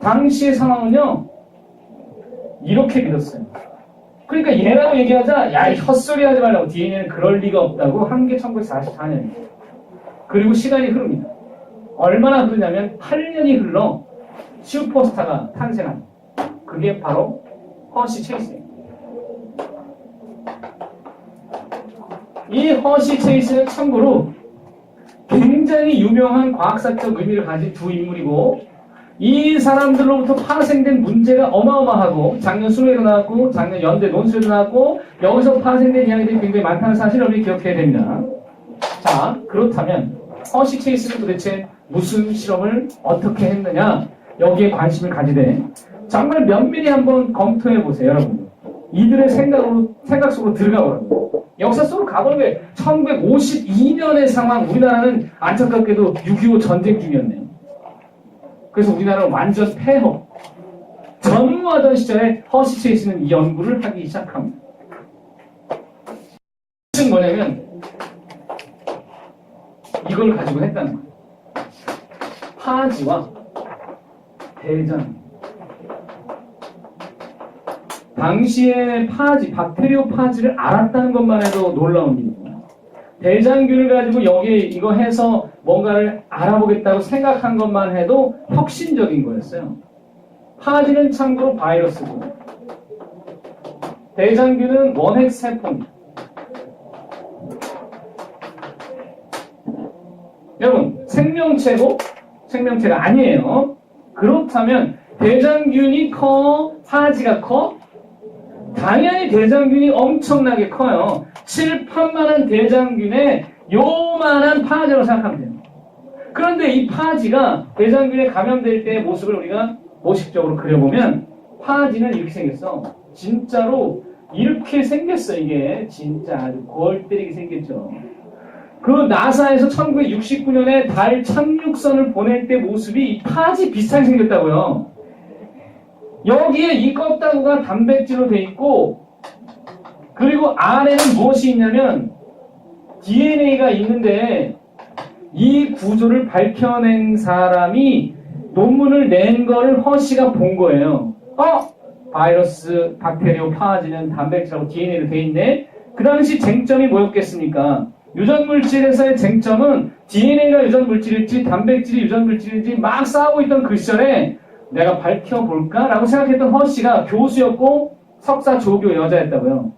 당시의 상황은요, 이렇게 믿었어요. 그러니까 얘라고 얘기하자, 야, 이 헛소리 하지 말라고. DNA는 그럴 리가 없다고 한 게 1944년. 그리고 시간이 흐릅니다. 얼마나 흐르냐면 8년이 흘러 슈퍼스타가 탄생합니다. 그게 바로 허시 체이스예요. 이 허시 체이스는 참고로 굉장히 유명한 과학사적 의미를 가진 두 인물이고 이 사람들로부터 파생된 문제가 어마어마하고 작년 수능에도 나왔고 작년 연대 논술에도 나왔고 여기서 파생된 이야기들이 굉장히 많다는 사실을 우리 기억해야 됩니다. 자 그렇다면 허시 체이스는 도대체 무슨 실험을 어떻게 했느냐 여기에 관심을 가지되 정말 면밀히 한번 검토해 보세요 여러분. 이들의 생각으로 생각 속으로 들어가 보라고. 역사 속으로 게 1952년의 상황 우리나라는 안타깝게도 6.25 전쟁 중이었네요. 그래서 우리나라는 완전 폐허. 전무하던 시절에 허시 체이스는 이 연구를 하기 시작합니다. 뜻은 뭐냐면 이걸 가지고 했다는 거예요. 파지와 대장. 당시에 파지, 박테리오 파지를 알았다는 것만 해도 놀라운 일입니다. 대장균을 가지고 여기에 이거 해서 뭔가를 알아보겠다고 생각한 것만 해도 혁신적인 거였어요. 파지는 참고로 바이러스고, 대장균은 원핵 세포입니다. 여러분, 생명체고 생명체가 아니에요. 그렇다면 대장균이 커, 파지가 커? 당연히 대장균이 엄청나게 커요. 칠판만한 대장균에 요만한 파지로 생각하면 돼요. 그런데 이 파지가 대장균에 감염될 때의 모습을 우리가 모식적으로 그려보면 파지는 이렇게 생겼어. 진짜로 이렇게 생겼어 이게 진짜 아주 골 때리게 생겼죠. 그 나사에서 1969년에 달 착륙선을 보낼 때 모습이 이 파지 비슷하게 생겼다고요. 여기에 이 껍다구가 단백질로 돼 있고 그리고 안에는 무엇이 있냐면 DNA가 있는데 이 구조를 밝혀낸 사람이 논문을 낸 거를 허씨가 본 거예요. 어? 바이러스, 박테리오, 파지는 단백질하고 DNA로 돼 있네. 그 당시 쟁점이 뭐였겠습니까? 유전물질에서의 쟁점은 DNA가 유전물질일지 단백질이 유전물질인지 막 싸우고 있던 그 시절에 내가 밝혀볼까? 라고 생각했던 허 씨가 교수였고 석사 조교 여자였다고요.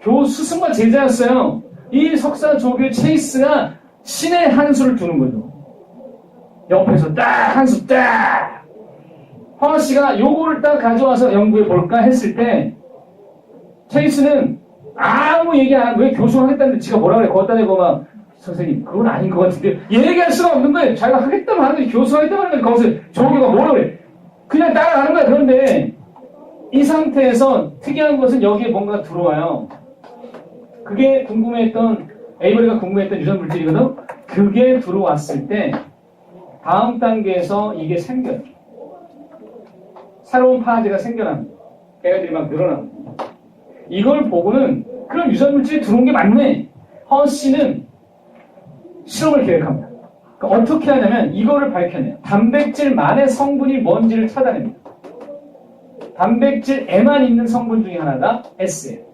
교수 스승과 제자였어요. 이 석사 조교 체이스가 신의 한 수를 두는 거죠. 옆에서 딱 한수 딱! 허 씨가 요거를 딱 가져와서 연구해 볼까 했을 때 체이스는 아무 얘기 안 하고 왜 교수 하겠다는데 지가 뭐라 그래 거기다 대고 막 선생님 그건 아닌 것 같은데. 얘기할 수가 없는 거예요. 자기가 하겠다면 하는데 교수 하겠다면 하는데 거기서 조교가 뭐라 그래? 그냥 따라가는 거야. 그런데 이 상태에서 특이한 것은 여기에 뭔가 들어와요. 그게 궁금했던 에이버리가 궁금했던 유전 물질이거든? 그게 들어왔을 때 다음 단계에서 이게 생겨요. 새로운 파지가 생겨납니다 걔네들이 막 늘어납니다 이걸 보고는 그럼 유전 물질이 들어온 게 맞네. 허 씨는 실험을 계획합니다. 그러니까 어떻게 하냐면 이거를 밝혀내요. 단백질만의 성분이 뭔지를 찾아냅니다. 단백질에만 있는 성분 중에 하나가 S예요.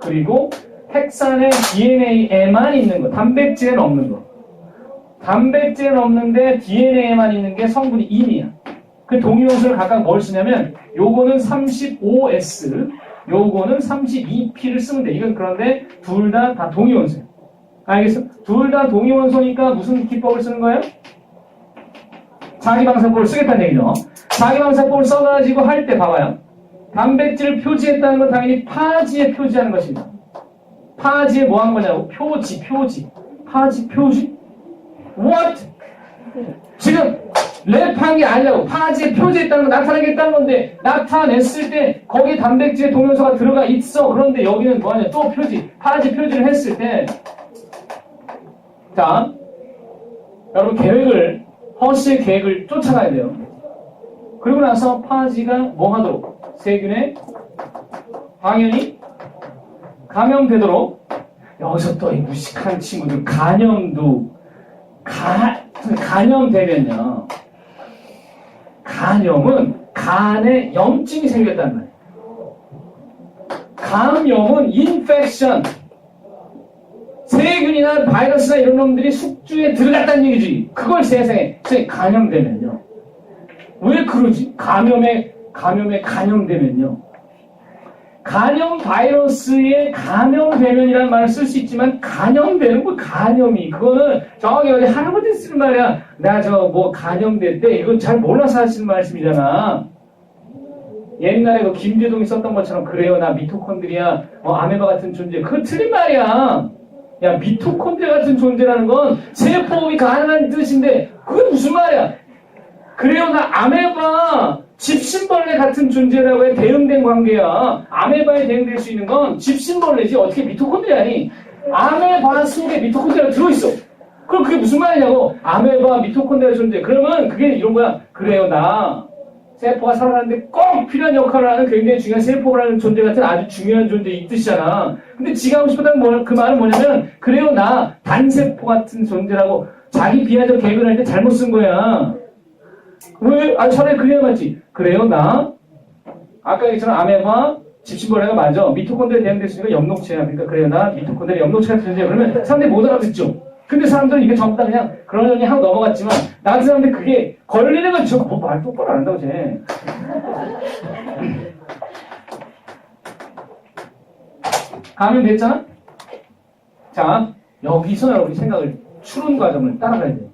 그리고 핵산의 DNA에만 있는 거, 단백질에는 없는 거. 단백질은 없는데 DNA에만 있는 게 성분이 2이야. 그 동위원소를 각각 뭘 쓰냐면 요거는 35S, 요거는 32P를 쓰면 돼. 이건 그런데 둘 다 다 동위원소예요. 알겠어? 둘다 동위원소니까 무슨 기법을 쓰는 거예요? 자기방사법을 쓰겠다는 얘기죠. 자기방사법을 써가지고 할 때 봐봐요. 단백질을 표지했다는 건 당연히 파지에 표지하는 것입니다. 파지에 뭐 한 거냐고? 표지, 표지. 파지, 표지? What? 지금 랩한 게 아니라고 파지에 표지했다는 거 나타나겠다는 건데 나타냈을 때 거기에 단백질의 동요소가 들어가 있어 그런데 여기는 뭐하냐 또 표지 파지 표지를 했을 때 자 여러분 계획을 허씨의 계획을 쫓아가야 돼요 그리고 나서 파지가 뭐 하도록 세균에 당연히 감염되도록 여기서 또 이 무식한 친구들 간염도 가 간염되면요. 간염은 간에 염증이 생겼단 말이에요. 감염은 인펙션. 세균이나 바이러스나 이런 놈들이 숙주에 들어갔다는 얘기지. 그걸 세상에 감염되면요. 왜 그러지? 감염에 감염에 감염되면요. 간염 바이러스에 감염되면이라는 말을 쓸 수 있지만 간염되는 거 간염이 그거는 저기 어디 할아버지 쓰는 말이야. 나 저 뭐 간염됐대 이건 잘 몰라서 하시는 말씀이잖아. 옛날에 그 김대동이 썼던 것처럼 그래요 나 미토콘드리아 어, 아메바 같은 존재 그거 틀린 말이야. 야 미토콘드리아 같은 존재라는 건 세포이 가능한 뜻인데 그게 무슨 말이야? 그래요 나 아메바 집신벌레 같은 존재라고 해 대응된 관계야. 아메바에 대응될 수 있는 건 집신벌레지 어떻게 미토콘드리아니? 아메바 속에 미토콘드리아가 들어있어. 그럼 그게 무슨 말이냐고? 아메바 미토콘드리아 존재. 그러면 그게 이런 거야. 그래요 나 세포가 살아가는데 꼭 필요한 역할을 하는 굉장히 중요한 세포라는 존재 같은 아주 중요한 존재 이 뜻이잖아. 근데 지가 하고 싶었다는 뭐, 그 말은 뭐냐면 그래요 나 단세포 같은 존재라고 자기 비하적 개그를 할 때 잘못 쓴 거야. 왜? 아, 차라리 그래야 맞지. 그래요, 나? 아까 얘기처럼 아메바, 집신벌레가 맞아. 미토콘드리아 건 엽록체야. 그러니까 그래요, 나 미토콘드리아 엽록체 같은 존재야. 그러면 사람들이 못 알아듣죠. 근데 사람들은 이게 전부 다 그냥 그러려니 하고 넘어갔지만 나 같은 사람들 그게 걸리는 건 저거 뭐 말 똑바로 안 한다고 쟤. 감염됐잖아? 자, 여기서 여러분이 생각을 추론 과정을 따라가야 돼요.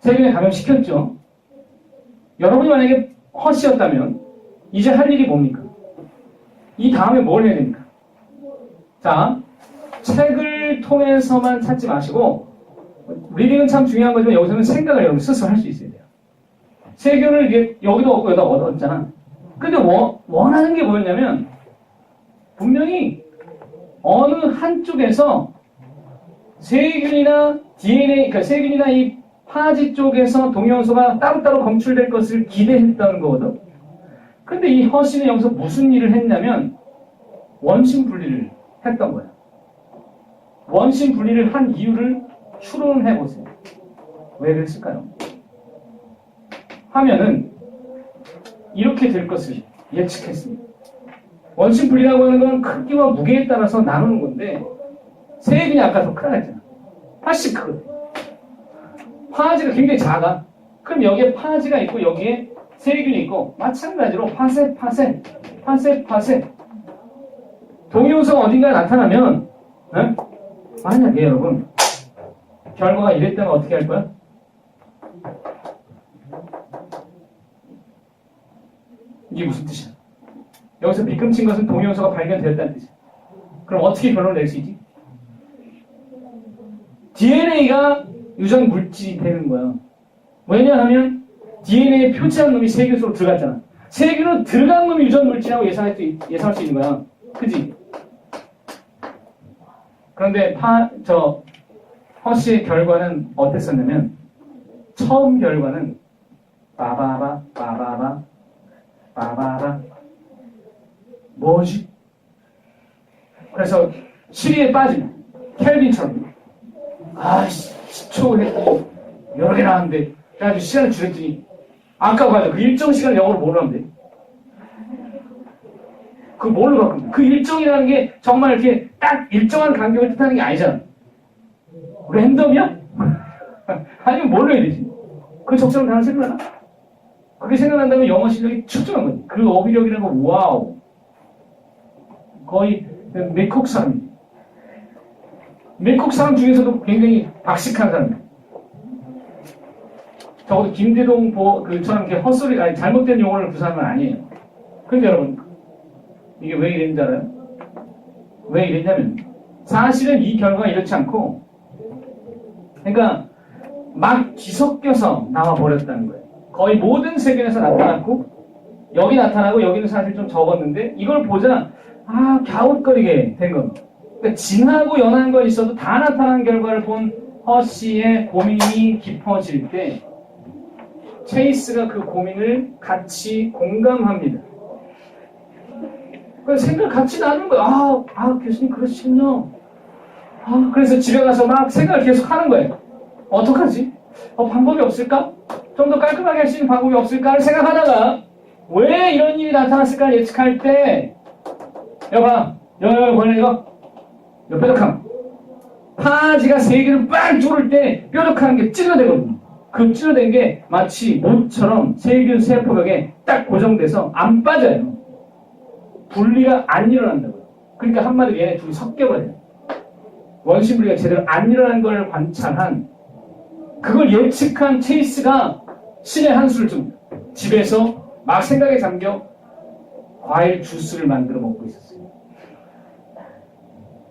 세균에 감염시켰죠? 여러분이 만약에 허씨였다면 이제 할 일이 뭡니까? 이 다음에 뭘 해야 됩니까? 자, 책을 통해서만 찾지 마시고 리딩은 참 중요한 거지만 여기서는 생각을 여러분 스스로 할 수 있어야 돼요. 세균을 여기도 얻고 여기다 얻었잖아. 근데 원, 원하는 게 뭐였냐면 분명히 어느 한쪽에서 세균이나 DNA, 그러니까 세균이나 이 파지 쪽에서 동영소가 따로따로 검출될 것을 기대했다는 거거든. 근데 이 허씨는 여기서 무슨 일을 했냐면 원심 분리를 했던 거야. 원심 분리를 한 이유를 추론해 보세요. 왜 그랬을까요? 하면은 이렇게 될 것을 예측했습니다. 원심 분리라고 하는 건 크기와 무게에 따라서 나누는 건데 세균이 아까 더 크다 했잖아. 크거든. 파지가 굉장히 작아. 그럼 여기에 파지가 있고 여기에 세균이 있고 마찬가지로 파세 파세 파세 파세 동요성 어딘가에 나타나면 에? 만약에 여러분 결과가 이랬다면 어떻게 할 거야? 이게 무슨 뜻이야? 여기서 미금친 것은 동요소가 발견되었다는 뜻이야. 그럼 어떻게 결론을 낼 수 있지? DNA가 유전 물질이 되는 거야. 왜냐하면 DNA에 표치한 놈이 세균 속으로 들어갔잖아. 세균은 들어간 놈이 유전 물질이라고 예상할 수, 있- 예상할 수 있는 거야. 그지? 그런데 파, 저, 허씨의 결과는 어땠었냐면, 처음 결과는, 빠바바, 빠바바, 빠바바, 뭐지? 그래서 시리에 빠지면, 켈빈처럼, 아씨, 10초 했고, 여러 개 나왔는데, 그래가지고 시간을 줄였더니, 아까 봐도 그 일정 시간을 영어로 돼? 그 뭘로 돼? 그 일정이라는 게 정말 이렇게 딱 일정한 간격을 뜻하는 게 아니잖아. 랜덤이야? 아니면 뭘로 해야 되지? 그 적절한 단어 생각나? 그게 생각난다면 영어 실력이 출중한 거지. 그 어휘력이라는 거, 와우. 거의 미국 사람이. 미국 사람 중에서도 굉장히 박식한 사람. 적어도 김대동 보, 그처럼 이렇게 헛소리, 아니, 잘못된 용어를 구사하는 건 아니에요. 근데 여러분, 이게 왜 이랬는지 알아요? 왜 이랬냐면, 사실은 이 결과가 이렇지 않고, 그러니까, 막 뒤섞여서 나와버렸다는 거예요. 거의 모든 세균에서 나타났고, 여기 나타나고, 여기는 사실 좀 적었는데, 이걸 보자, 아, 갸웃거리게 된 겁니다. 그러니까 진하고 연한 거 있어도 다 나타난 결과를 본 허씨의 고민이 깊어질 때, 체이스가 그 고민을 같이 공감합니다. 그래서 생각 같이 나누는 거야. 아, 아 교수님 그러시군요. 아, 그래서 집에 가서 막 생각을 계속 하는 거예요. 어떡하지? 어, 방법이 없을까? 좀 더 깔끔하게 할 수 있는 방법이 없을까를 생각하다가 왜 이런 일이 나타났을까 예측할 때 여봐 여기 보이는 이거 이거 뾰족함 파지가 세 개를 빵 뚫을 때 뾰족한 게 찌르되거든요 그 찌르된 게 마치 못처럼 세균 세포벽에 딱 고정돼서 안 빠져요 분리가 안 일어난다고요 그러니까 한마디로 얘네 둘이 섞여버려요 원심 분리가 제대로 안 일어난 걸 관찰한 그걸 예측한 체이스가 신의 한 수를 줍니다. 집에서 막 생각에 잠겨 과일 주스를 만들어 먹고 있었어요.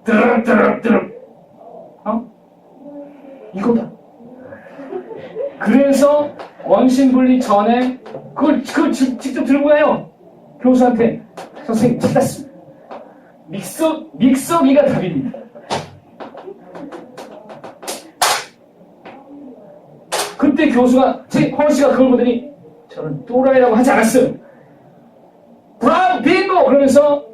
드럭드럭드럭 어? 이거다. 그래서 원심 분리 전에 그걸, 그걸 지- 직접 들고 가요. 교수한테 선생님 찾았습니다. 믹서, 믹서기가 답입니다. 그때 교수가 제허 씨가 그걸 보더니 저는 또라이라고 하지 않았어요. 브라보 빙고 그러면서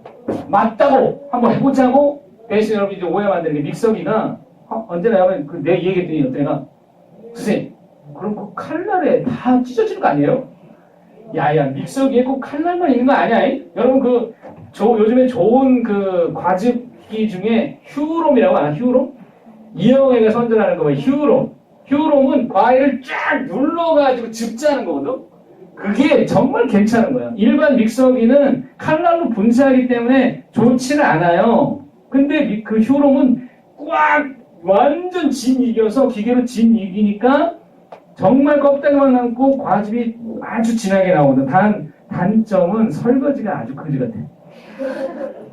맞다고 한번 해보자고 대신 여러분이 오해 만드는 게 믹서기가 어, 언제나 하면 그 내 얘기했더니 어떤 애가 선생님 그럼 그 칼날에 다 찢어지는 거 아니에요? 야야 믹서기에 꼭 칼날만 있는 거 아니야? 이? 여러분 그 조- 요즘에 좋은 그 과즙기 중에 휴롬이라고 아나 휴롬? 이영애가 선전하는 거 봐. 휴롬. 휴롬은 과일을 쫙 눌러가지고 즙자는 거거든. 그게 정말 괜찮은 거야. 일반 믹서기는 칼날로 분쇄하기 때문에 좋지는 않아요. 근데 미- 그 휴롬은 꽉 완전 진 이겨서 기계로 진 이기니까 정말 껍데기만 남고 과즙이 아주 진하게 나오거든. 단, 단점은 설거지가 아주 거지 같아.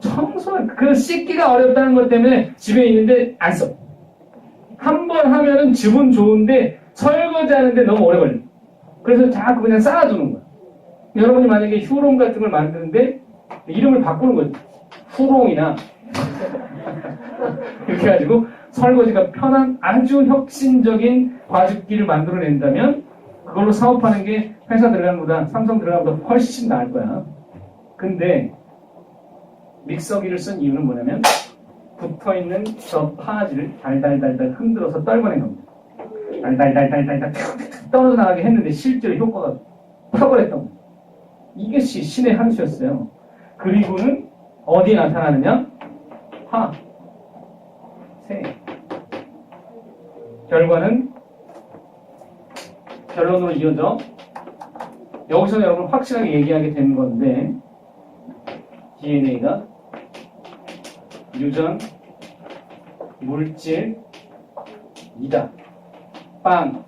청소, 그 씻기가 어렵다는 것 때문에 집에 있는데 안 써. 한 번 하면은 즙은 좋은데 설거지 하는데 너무 오래 걸려. 그래서 자꾸 그냥 쌓아두는 거야. 여러분이 만약에 휴롬 같은 걸 만드는데 이름을 바꾸는 거지. 후롱이나 이렇게 해가지고 설거지가 편한 아주 혁신적인 과즙기를 만들어낸다면 그걸로 사업하는 게 회사 들어가는 것보다 삼성 들어가는 것보다 훨씬 나을 거야. 근데 믹서기를 쓴 이유는 뭐냐면 붙어 있는 저 파지를 달달달달 흔들어서 떨궈낸 겁니다. 달달달달달달 떨어져 나가게 했는데 실제로 효과가 탁월했던 겁니다. 이것이 신의 한 수였어요. 그리고는 어디에 나타나느냐? 화, 세. 결과는 결론으로 이어져 여기서 여러분 확실하게 얘기하게 되는 건데 DNA가 유전 물질이다. 빵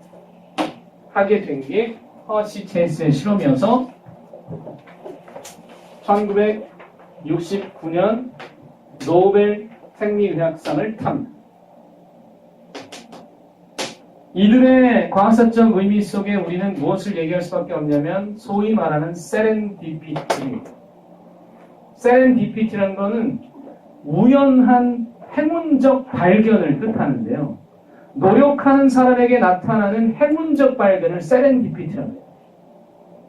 하게 된 게 허시 체스의 실험이어서 1969년 노벨 생리의학상을 탑니다. 이들의 과학사적 의미 속에 우리는 무엇을 얘기할 수밖에 없냐면 소위 말하는 세렌디피티입니다. 세렌디피티라는 것은 우연한 행운적 발견을 뜻하는데요. 노력하는 사람에게 나타나는 행운적 발견을 세렌디피티라고 해요.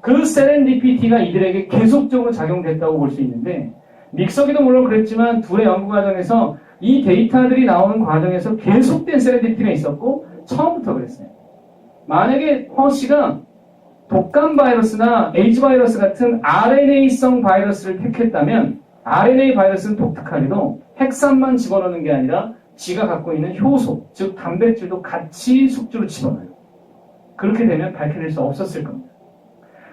그 세렌디피티가 이들에게 계속적으로 작용됐다고 볼 수 있는데 믹서기도 물론 그랬지만 둘의 연구 과정에서 이 데이터들이 나오는 과정에서 계속된 세렌디피티가 있었고 처음부터 그랬어요. 만약에 허 씨가 독감 바이러스나 에이즈 바이러스 같은 RNA성 바이러스를 택했다면 RNA 바이러스는 독특하게도 핵산만 집어넣는 게 아니라 지가 갖고 있는 효소, 즉 단백질도 같이 숙주로 집어넣어요. 그렇게 되면 밝혀낼 수 없었을 겁니다.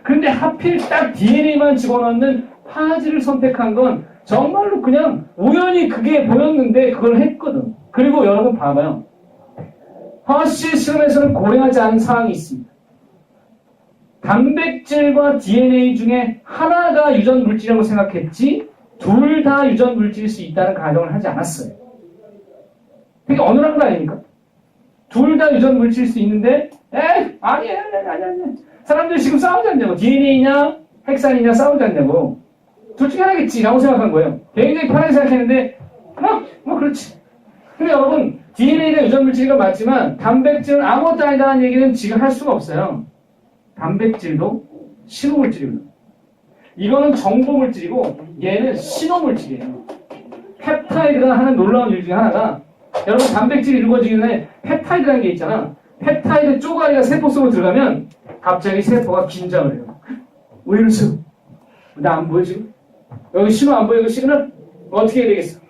그런데 하필 딱 DNA만 집어넣는 파지를 선택한 건 정말로 그냥 우연히 그게 보였는데 그걸 했거든. 그리고 여러분 봐봐요. 허쉬 실험에서는 고려하지 않은 사항이 있습니다. 단백질과 DNA 중에 하나가 유전 물질이라고 생각했지 둘 다 유전 물질일 수 있다는 가정을 하지 않았어요. 되게 어눌한 거 아닙니까? 둘 다 유전 물질일 수 있는데 에이 아니에요 아니 아니 아니 사람들이 지금 싸우지 않냐고 DNA냐 핵산이냐 싸우지 않냐고 둘 중에 하나겠지 라고 생각한 거예요. 굉장히 편하게 생각했는데 뭐, 뭐 그렇지. 근데 여러분 DNA가 유전 물질인 건 맞지만 단백질은 아무것도 아니다는 얘기는 지금 할 수가 없어요. 단백질도 신호 물질이거든요. 이거는 정보 물질이고 얘는 신호 물질이에요. 펩타이드가 하는 놀라운 일 중에 하나가 여러분 단백질이 이루어지기 전에 펩타이드라는 게 있잖아. 펩타이드 쪼가리가 세포 속으로 들어가면 갑자기 세포가 긴장을 해요. 왜 이러세요? 나 안 보여 지금? 여기 신호 안 보여? 그 시그널? 어떻게 해야 되겠어?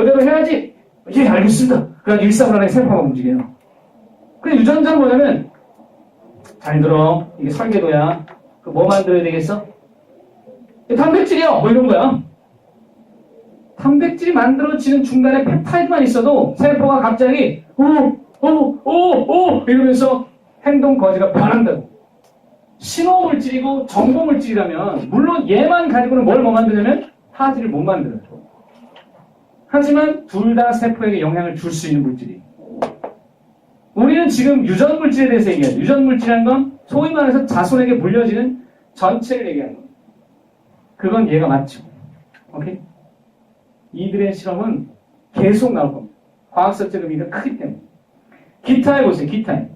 이대로 해야지? 예, 알겠습니다. 그냥 일사불란하게 세포가 움직여요. 근데 유전자는 뭐냐면 잘 들어. 이게 설계도야. 그뭐 만들어야 되겠어? 단백질이요. 뭐 이런 거야. 단백질이 만들어지는 중간에 펩타이드만 있어도 세포가 갑자기 오오오오 이러면서 행동 거지가 변한다고. 신호 물질이고 정보 물질이라면 물론 얘만 가지고는 뭘 못 만드냐면 파지를 못 만들어요. 하지만 둘 다 세포에게 영향을 줄 수 있는 물질이. 우리는 지금 유전 물질에 대해서 얘기해요. 유전 물질이라는 건 소위 말해서 자손에게 물려지는 전체를 얘기하는 겁니다. 그건 얘가 맞죠. 오케이? 이들의 실험은 계속 나올 겁니다. 과학적적 의미가 크기 때문에. 기타에 보세요, 기타에.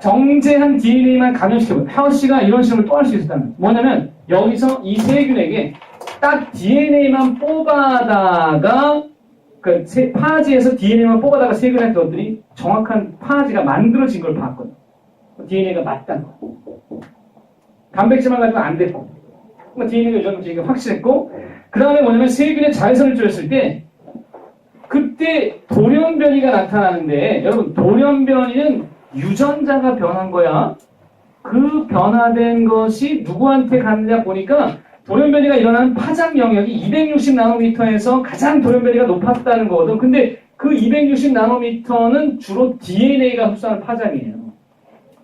정제한 DNA만 감염시켜보세요. 하우씨가 이런 실험을 또 할수 거예요. 뭐냐면, 여기서 이 세균에게 딱 DNA만 뽑아다가, 그 세- 파지에서 DNA만 뽑아다가 세균한테 넣었더니 정확한 파지가 만들어진 걸 봤거든요. DNA가 맞다는 거. 단백질만 가지고 안 됐고. DNA가 유전 물질이 확실했고, 그 다음에 뭐냐면 세균의 자외선을 쬐었을 때 그때 돌연변이가 나타나는데 여러분 돌연변이는 유전자가 변한 거야. 그 변화된 것이 누구한테 갔느냐 보니까 돌연변이가 일어나는 파장 영역이 260 나노미터에서 가장 돌연변이가 높았다는 거거든. 근데 그 260 나노미터는 주로 DNA가 흡수하는 파장이에요.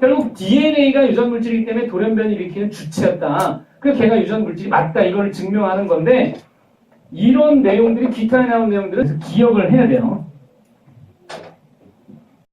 결국 DNA가 유전 물질이기 때문에 돌연변이 일으키는 주체였다. 그 걔가 유전 물질이 맞다. 이걸 증명하는 건데 이런 내용들이 기타에 나온 내용들은 기억을 해야 돼요.